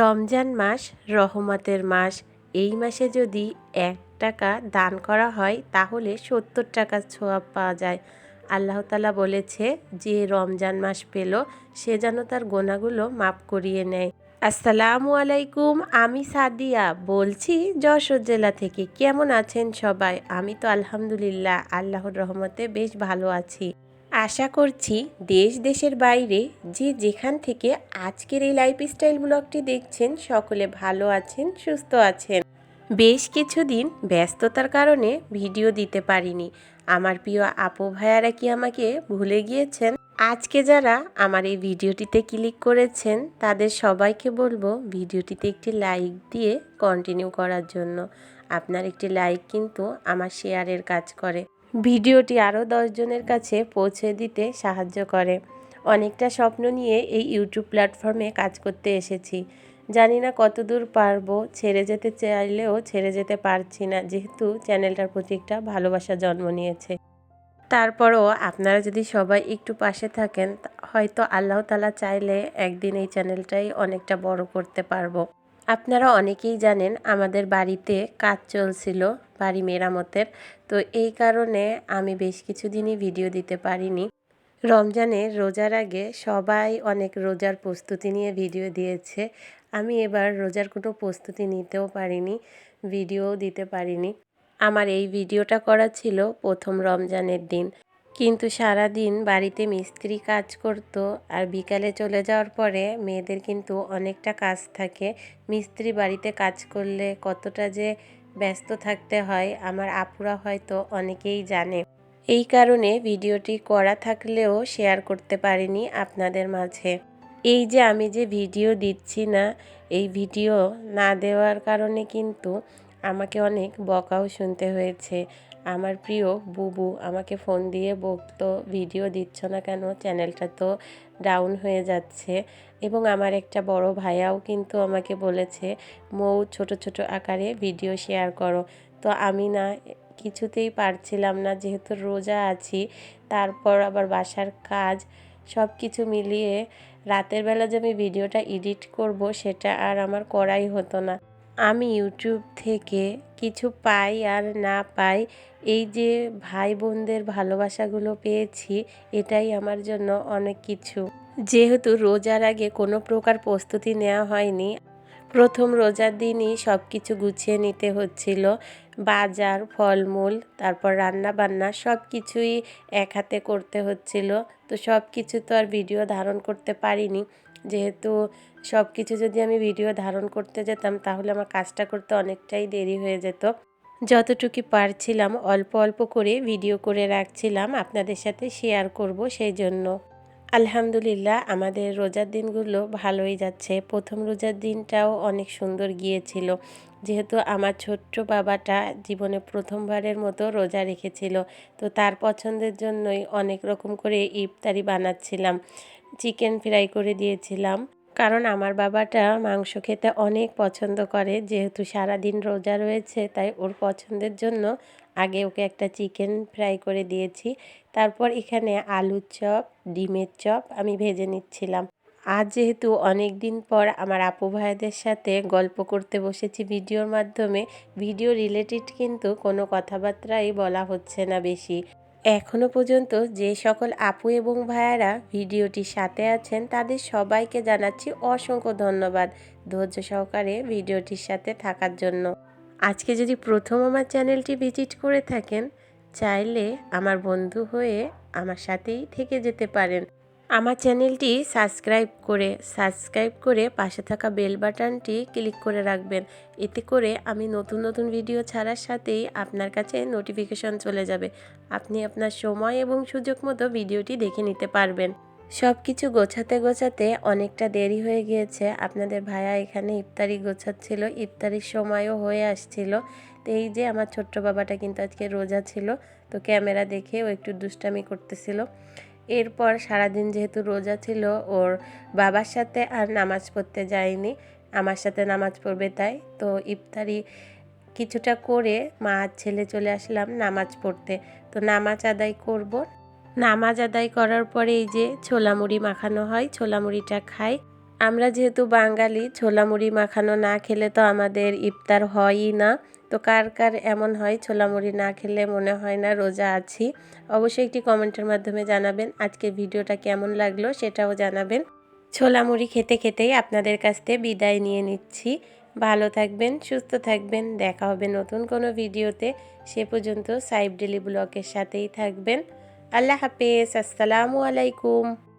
রমজান মাস, রহমতের মাস। এই মাসে যদি এক টাকা দান করা হয়, তাহলে সত্তর টাকা ছোঁয়াব পাওয়া যায়। আল্লাহ তালা বলেছে, যে রমজান মাস পেল, সে যেন তার গোনাগুলো মাফ করিয়ে নেয়। আসসালামু আলাইকুম, আমি সাদিয়া। বলছি, যশোর জেলা থেকে কেমন আছেন সবাই? আমি তো আলহামদুলিল্লাহ, আল্লাহর রহমতে বেশ ভালো আছি। আশা করছি দেশ, দেশের বাইরে যে যেখান থেকে আজকের এই লাইফস্টাইল ব্লগটি দেখছেন সকলে ভালো আছেন, সুস্থ আছেন। বেশ কিছুদিন ব্যস্ততার কারণে ভিডিও দিতে পারিনি। আমার প্রিয় আপু ভাইয়ারা কি আমাকে ভুলে গিয়েছেন? আজকে যারা আমার এই ভিডিওটিতে ক্লিক করেছেন, তাদের সবাইকে বলব ভিডিওটিতে একটি লাইক দিয়ে কন্টিনিউ করার জন্য। আপনার একটি লাইক কিন্তু আমার শেয়ারের কাজ করে। ভিডিওটি আরও দশজনের কাছে পৌঁছে দিতে সাহায্য করে। অনেকটা স্বপ্ন নিয়ে এই ইউটিউব প্ল্যাটফর্মে কাজ করতে এসেছি। জানি না কতদূর পারব, ছেড়ে যেতে চাইলেও ছেড়ে যেতে পারছি না, যেহেতু চ্যানেলটার প্রতি একটা ভালোবাসা জন্ম নিয়েছে। তারপরও আপনারা যদি সবাই একটু পাশে থাকেন, হয়তো আল্লাহ তালা চাইলে একদিন এই চ্যানেলটাই অনেকটা বড় করতে পারব। আপনারা অনেকেই জানেন আমাদের বাড়িতে কাজ চলছিল বাড়ি মেরামতের। তো এই কারণে আমি বেশ কিছুদিনই ভিডিও দিতে পারিনি। রমজানে রোজার আগে সবাই অনেক রোজার প্রস্তুতি নিয়ে ভিডিও দিয়েছে। আমি এবার রোজার কোনো প্রস্তুতি নিতেও পারিনি ভিডিও দিতে পারিনি। আমার এই ভিডিওটা করা ছিল প্রথম রমজানের দিন। কিন্তু সারা দিন বাড়িতে মিস্ত্রি কাজ করত আর বিকালে চলে যাওয়ার পরে মেয়েদের কিন্তু অনেকটা কাজ থাকে। মিস্ত্রি বাড়িতে কাজ করলে কতটা যে ব্যস্ত থাকতে হয়, আমার আপুরা হয়তো অনেকেই জানে। এই কারণে ভিডিওটি করা থাকলেও শেয়ার করতে পারিনি আপনাদের মাঝে। এই যে আমি যে ভিডিও দিচ্ছি না, এই ভিডিও না দেওয়ার কারণে কিন্তু আমাকে অনেক বকাও শুনতে হয়েছে। আমার প্রিয় বুবু, আমাকে ফোন দিয়ে বকতো, ভিডিও দিচ্ছ না কেন? চ্যানেলটা তো ডাউন হয়ে যাচ্ছে। এবং আমার একটা বড় ভাইয়াও কিন্তু আমাকে বলেছে, মৌ, ছোট ছোট আকারে ভিডিও শেয়ার করো। তো আমি না, কিছুতেই পারছিলাম না, যেহেতু রোজা আছি, তারপর আবার বাসার কাজ সব কিছু মিলিয়ে রাতের বেলা যে আমি ভিডিওটা এডিট করব, সেটা আর আমার করাই হতো না। আমি ইউটিউব থেকে কিছু পাই আর না পাই, এই যে ভাই বোনদের ভালোবাসাগুলো পেয়েছি, এটাই আমার জন্য অনেক কিছু। যেহেতু রোজার আগে কোনো প্রকার প্রস্তুতি নেওয়া হয়নি, প্রথম রোজার দিনই সব কিছু গুছিয়ে নিতে হচ্ছিল। বাজার, ফলমূল, তারপর রান্না বান্না সব কিছুই এক হাতে করতে হচ্ছিল। তো সব কিছু তো আর ভিডিও ধারণ করতে পারিনি। যেহেতু সব কিছু যদি আমি ভিডিও ধারণ করতে যেতাম, তাহলে আমার কাজটা করতে অনেকটাই দেরি হয়ে যেত। যতটুকু পারছিলাম, অল্প অল্প করে ভিডিও করে রাখছিলাম, আপনাদের সাথে শেয়ার করব সেই জন্য। আলহামদুলিল্লাহ, আমাদের রোজার দিনগুলো ভালোই যাচ্ছে। প্রথম রোজার দিনটাও অনেক সুন্দর গিয়েছিল। যেহেতু আমার ছোট্ট বাবাটা জীবনে প্রথমবারের মতো রোজা রেখেছিল, তো তার পছন্দের জন্যই অনেক রকম করে ইফতারি বানাচ্ছিলাম। চিকেন ফ্রাই করে দিয়েছিলাম। কারণ আমার বাবাটা মাংস খেতে অনেক পছন্দ করে, যেহেতু সারাদিন রোজা রয়েছে, তাই ওর পছন্দের জন্য আগে ওকে একটা চিকেন ফ্রাই করে দিয়েছি। তারপর এখানে আলুর চপ, ডিমের চপ আমি ভেজে নিচ্ছিলাম। আজ যেহেতু অনেক দিন পর আমার আপু ভাইদের সাথে গল্প করতে বসেছি ভিডিওর মাধ্যমে, ভিডিও রিলেটেড কিন্তু কোনো কথাবার্তাই বলা হচ্ছে না বেশি। এখনও পর্যন্ত যে সকল আপু এবং ভাইয়ারা ভিডিওটির সাথে আছেন, তাদের সবাইকে জানাচ্ছি অসংখ্য ধন্যবাদ ধৈর্য সহকারে ভিডিওটির সাথে থাকার জন্য। আজকে যদি প্রথম আমার চ্যানেলটি ভিজিট করে থাকেন, চাইলে আমার বন্ধু হয়ে আমার সাথেই থেকে যেতে পারেন। আমার চ্যানেলটি সাবস্ক্রাইব করে সাবস্ক্রাইব করে পাশে থাকা বেল বাটনটি ক্লিক করে রাখবেন। এতে করে আমি নতুন নতুন ভিডিও ছাড়ার সাথেই আপনার কাছে নোটিফিকেশন চলে যাবে। আপনি আপনার সময় এবং সুযোগ মতো ভিডিওটি দেখে নিতে পারবেন। সব কিছু গোছাতে গোছাতে অনেকটা দেরি হয়ে গিয়েছে। আপনাদের ভাইয়া এখানে ইফতারি গোছাচ্ছিল, ইফতারির সময়ও হয়ে আসছিল। তো এই যে আমার ছোট্ট বাবাটা কিন্তু আজকে রোজা ছিল, তো ক্যামেরা দেখে ও একটু দুষ্টামি করতেছিল। এরপর সারাদিন যেহেতু রোজা ছিল, ওর বাবার সাথে আর নামাজ পড়তে যায়নি। আমার সাথে নামাজ পড়বে তাই। তো ইফতারি কিছুটা করে মা ছেলে চলে আসলাম নামাজ পড়তে। তো নামাজ আদায় করব। নামাজ আদায় করার পরে এই যে ছোলা মুড়ি মাখানো হয় ছোলা মুড়িটা খাই। আমরা যেহেতু বাঙালি ছোলা মুড়ি মাখানো না খেলে তো আমাদের ইফতার হয়ই না। তো কার কার এমন হয় ছোলা মুড়ি না খেলে মনে হয় না রোজা আছি? অবশ্যই একটি কমেন্টের মাধ্যমে জানাবেন আজকে ভিডিওটা কেমন লাগল সেটাও জানাবেন। ছোলা মুড়ি খেতে খেতেই আপনাদের কাছ থেকে বিদায় নিয়ে নিচ্ছি। ভালো থাকবেন, সুস্থ থাকবেন, দেখা হবে নতুন কোনো ভিডিওতে। সে পর্যন্ত সাইব ডেলি ব্লগের সাথেই থাকবেন। আল্লাহ হাফেজ, আসসালামু আলাইকুম।